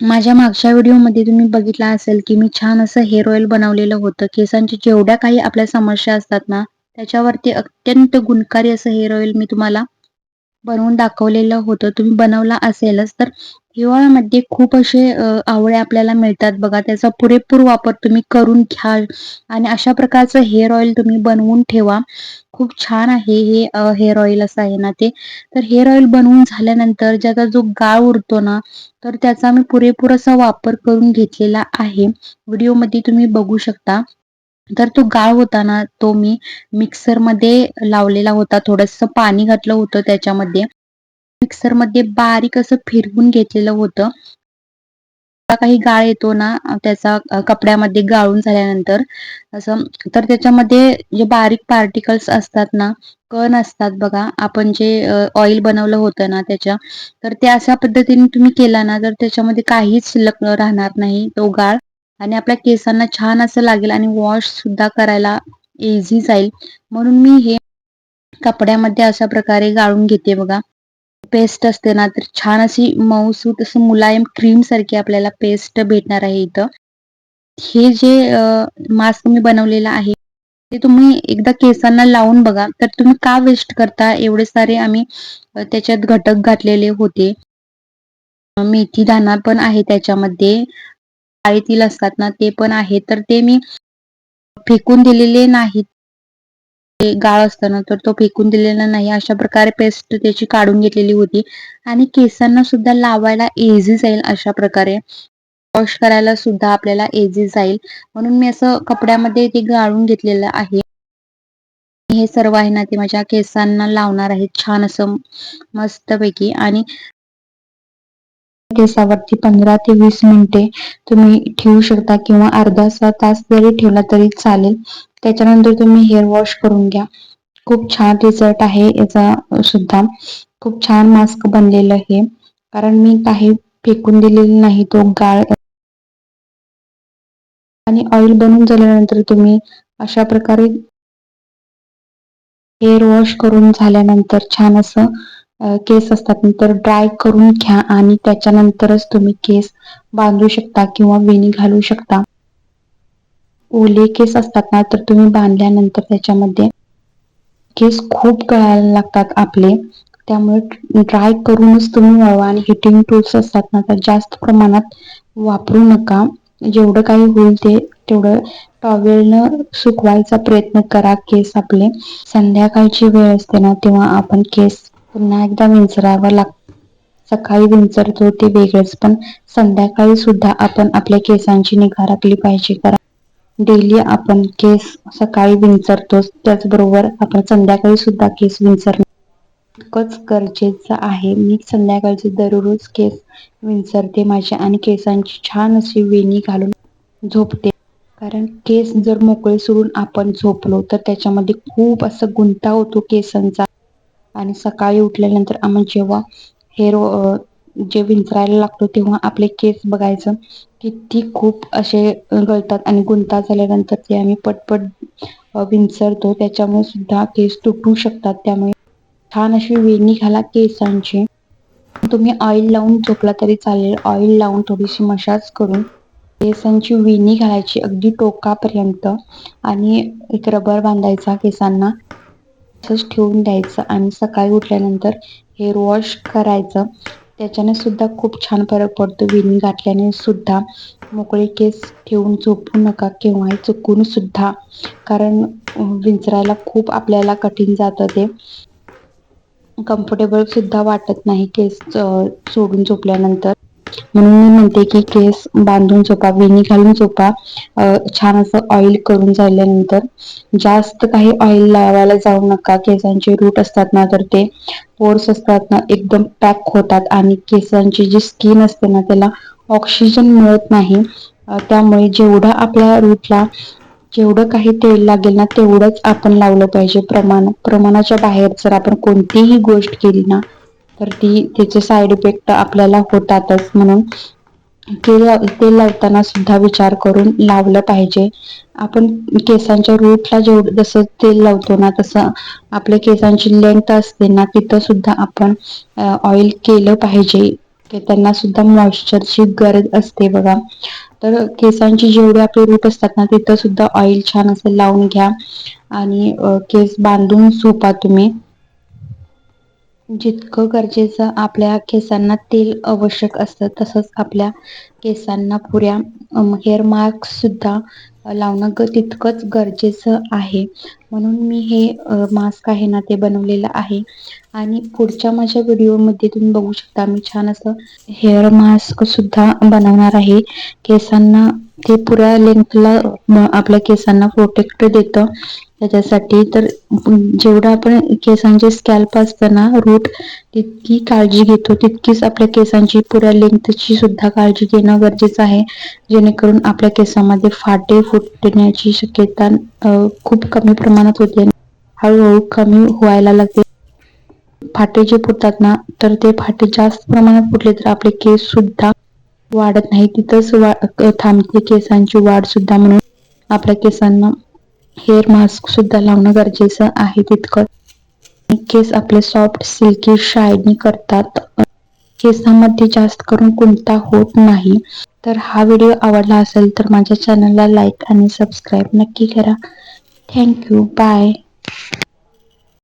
माझ्या मागच्या व्हिडिओमध्ये तुम्ही बघितला असेल की मी छान असं हेअर ऑइल बनवलेलं होतं. केसांच्या जेवढ्या काही आपल्या समस्या असतात ना त्याच्यावरती अत्यंत गुणकारी असं हेअर ऑइल मी तुम्हाला बनवून दाखवलेलं होतं. तुम्ही बनवला असेलच तर हिवाळ्यामध्ये खूप असे आवळे आपल्याला मिळतात बघा. त्याचा पुरेपूर वापर तुम्ही करून घ्या आणि अशा प्रकारचं हेअर ऑइल तुम्ही बनवून ठेवा. खूप छान आहे हे हेअर ऑइल असं आहे ना ते. तर हेअर ऑइल बनवून झाल्यानंतर ज्याचा जो गाळ उरतो ना तर त्याचा मी पुरेपूर असा वापर करून घेतलेला आहे. व्हिडिओमध्ये तुम्ही बघू शकता. तर तो गाळ होता ना तो मी मिक्सरमध्ये लावलेला होता. थोडस पाणी घातलं होतं त्याच्यामध्ये. मिक्सरमध्ये बारीक असं फिरवून घेतलेलं होतं. काही गाळ येतो ना त्याचा कपड्यामध्ये गाळून झाल्यानंतर असं तर त्याच्यामध्ये जे बारीक पार्टिकल्स असतात ना कण असतात बघा आपण जे ऑइल बनवलं होतं ना त्याच्या तर ते अशा पद्धतीने तुम्ही केला ना तर त्याच्यामध्ये काहीच शिल्लक राहणार नाही तो गाळ. आणि आपल्या केसांना छान असं लागेल आणि वॉश सुद्धा करायला इझी जाईल. म्हणून मी हे कपड्यामध्ये अशा प्रकारे गाळून घेते बघा. पेस्ट असते ना तर छान अशी मऊसूत असं मुलायम क्रीम सारखी आपल्याला पेस्ट भेटणार आहे इथं. हे जे मास्क मी बनवलेलं आहे ते तुम्ही एकदा केसांना लावून बघा. तर तुम्ही का वेस्ट करता? एवढे सारे आम्ही त्याच्यात घटक घातलेले होते. मेथी दाना पण आहे त्याच्यामध्ये. काळीतील असतात ना ते पण आहे. तर ते मी फेकून दिलेले नाहीत. गाळ असताना तर तो फेकून दिलेला नाही. अशा प्रकारे पेस्ट त्याची काढून घेतलेली होती. आणि केसांना सुद्धा लावायला इझी जाईल अशा प्रकारे. वॉश करायला सुद्धा आपल्याला इझी जाईल. म्हणून मी असं कपड्यामध्ये ते गाळून घेतलेलं आहे. हे सर्व आहे ना ते माझ्या केसांना लावणार आहे. छान असं मस्तपैकी. आणि केसावरती पंधरा ते वीस मिनिटे तुम्ही ठेवू शकता किंवा अर्धा तास जरी ठेवला तरी चालेल. त्याच्यानंतर तुम्ही हेअर वॉश करून घ्या. खूप छान रिझल्ट आहे याचा सुद्धा. खूप छान मास्क बनलेलं आहे. कारण मी काही फेकून दिलेली नाही तो गाळ. आणि ऑइल बनून झाल्यानंतर तुम्ही अशा प्रकारे हेअर वॉश करून झाल्यानंतर छान असं केस असतात. नंतर ड्राय करून घ्या आणि त्याच्यानंतरच तुम्ही केस बांधू शकता किंवा वेणी घालू शकता. ओले केस असतात ना तर तुम्ही बांधल्यानंतर त्याच्यामध्ये केस खूप गळायला लागतात आपले. त्यामुळे ड्राय करूनच तुम्ही वळवा आणि हिटिंग टूल्स असतात ना तर जास्त प्रमाणात वापरू नका. जेवढं काही होईल ते तेवढं टॉवेलनं सुकवायचा प्रयत्न करा केस आपले. संध्याकाळची वेळ असते ना तेव्हा आपण केस पुन्हा एकदा विंचरावं लाग सकाळी विंचरतो ते वेगळंच पण संध्याकाळी सुद्धा आपण आपल्या केसांची निगा राखली पाहिजे. करा डेली आपण केस सकाळी विंचरतोच. त्याचबरोबर आपण संध्याकाळी सुद्धा केस विंचर इतकंच गरजेचं आहे. मी संध्याकाळचे दररोज केस विंचरते माझ्या आणि केसांची छान अशी वेणी घालून झोपते. कारण केस जर मोकळे सोडून आपण झोपलो तर त्याच्यामध्ये खूप असं गुंता होतो केसांचा. आणि सकाळी उठल्यानंतर आम्ही जेव्हा हेअर जे विंचरायला लागतो तेव्हा आपले केस बघायचं किती खूप असे गळतात आणि गुंता झाल्यानंतर ते आम्ही पटपट विंचरतो. त्याच्यामुळे सुद्धा केस तुटू शकतात. त्यामुळे छान अशी वेणी घाला केसांची. तुम्ही ऑइल लावून झोपला तरी चालेल. ऑइल लावून थोडीशी मशाज करून केसांची वेणी घालायची अगदी टोकापर्यंत आणि एक रबर बांधायचा केसांना. तसंच ठेवून द्यायचं आणि सकाळी उठल्यानंतर हेअर वॉश करायचं. त्याच्याने सुद्धा खूप छान फरक पडतो. विणी घातल्याने सुद्धा मोकळे केस ठेवून झोपू नका केव्हाही चुकून सुद्धा. कारण विंचरायला खूप आपल्याला कठीण जातं ते. कम्फर्टेबल सुद्धा वाटत नाही केस सोडून झोपल्यानंतर. म्हणून मी म्हणते की केस बांधून झोपा वेणी घालून झोपा. छान असं ऑइल करून झाल्यानंतर जास्त काही ऑइल लावायला जाऊ नका. केसांचे रूट असतात ना तर ते पोर्स असतात ना एकदम पॅक होतात आणि केसांची जी स्किन असते ना त्याला ऑक्सिजन मिळत नाही. त्यामुळे जेवढं आपल्या रूटला जेवढं काही तेल लागेल ना तेवढंच आपण लावलं पाहिजे. प्रमाण प्रमाणाच्या बाहेर जर आपण कोणतीही गोष्ट केली ना तर ती त्याचे साईड इफेक्ट आपल्याला होतातच. म्हणून तेल तेल लावताना सुद्धा विचार करून लावलं पाहिजे. आपण केसांच्या रूटला जेवढं जसं तेल लावतो ना तसं आपल्या केसांची लेंथ असते ना तिथं सुद्धा आपण ऑइल केलं पाहिजे. त्यांना सुद्धा मॉइश्चरची गरज असते बघा. तर केसांची जेवढे आपले रूट असतात ना तिथं सुद्धा ऑइल छान असं लावून घ्या. आणि केस बांधून झोपा तुम्ही. जितकं गरजेचं आपल्या केसांना तेल आवश्यक असतं तसंच आपल्या केसांना पुऱ्या हेअर मास्कसुद्धा लावणं ग तितकंच गरजेचं आहे. म्हणून मी हे मास्क आहे ना ते बनवलेलं आहे. आणि पुढच्या माझ्या व्हिडिओमध्ये तुम्ही बघू शकता मी छान असं हेअर मास्क सुद्धा बनवणार आहे. केसांना ते पुऱ्या लेंथला आपल्या केसांना प्रोटेक्ट देतं. त्याच्यासाठी तर जेवढं आपण केसांचे स्कॅल्प असतं ना रूट तितकी काळजी घेतो. तितकीच आपल्या केसांची पुऱ्या लेंथची सुद्धा काळजी घेणं गरजेचं आहे. जेणेकरून आपल्या केसामध्ये फाटे फुटण्याची शक्यता खूप कमी प्रमाणात होते. हळूहळू कमी व्हायला लागते. फाटे जे फुटतात ना तर ते फाटे जास्त प्रमाणात फुटले तर आपले केस सुद्धा वाढत नाही तिथंच वा थांबते केसांची वाढ सुद्धा म्हणून. आपल्या केसांना हेअर मास्क सुद्धा लावणं गरजेचं आहे तितकं. केस आपले सॉफ्ट सिल्की शायनी करतात. केसांमध्ये जास्त करून कोणता होत नाही. तर हा व्हिडिओ आवडला असेल तर माझ्या चॅनलला लाईक आणि सबस्क्राईब नक्की करा. Thank you bye